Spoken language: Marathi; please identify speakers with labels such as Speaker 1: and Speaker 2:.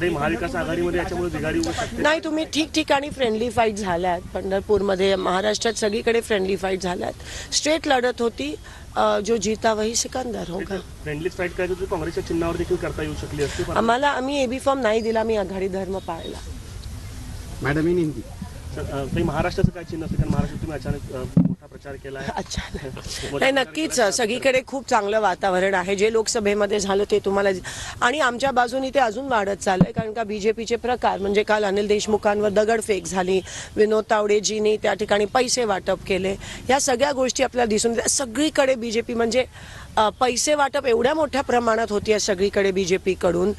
Speaker 1: महाविकास आघाडीमध्ये याच्यामुळे बिघाडी होऊ शकते.
Speaker 2: नाही तुम्ही ठिकठिकाणी फ्रेंडली फाईट झाल्यात. पंढरपूरमध्ये महाराष्ट्रात सगळीकडे फ्रेंडली फाईट झाल्यात. स्ट्रेट लढत होती. जो जीता वही सिकंदर होगा
Speaker 1: फ्रेंडलीच फाईट करायची होती काँग्रेसच्या चिन्हावर देखील करता येऊ शकली असती
Speaker 2: आम्हाला आम्ही एबी फॉर्म नाही दिला मी आघाडी धर्म पाळला.
Speaker 3: मॅडम
Speaker 1: महाराष्ट्राचं काय चिन्ह असतं कारण महाराष्ट्रात तुम्ही अचानक प्रचार केला
Speaker 2: अच्छा. नाही नक्कीच. सगळीकडे खूप चांगलं वातावरण आहे. जे लोकसभेमध्ये झालं ते तुम्हाला आणि आमच्या बाजूनी ते अजून वाढत चाललंय कारण का बीजेपीचे प्रकार म्हणजे काल अनिल देशमुखांवर दगडफेक झाली विनोद तावडेजींनी त्या ठिकाणी पैसे वाटप केले. या सगळ्या गोष्टी आपल्याला दिसून सगळीकडे बीजेपी म्हणजे पैसे वाटप एवढ्या मोठ्या प्रमाणात होती सगळीकडे बीजेपीकडून.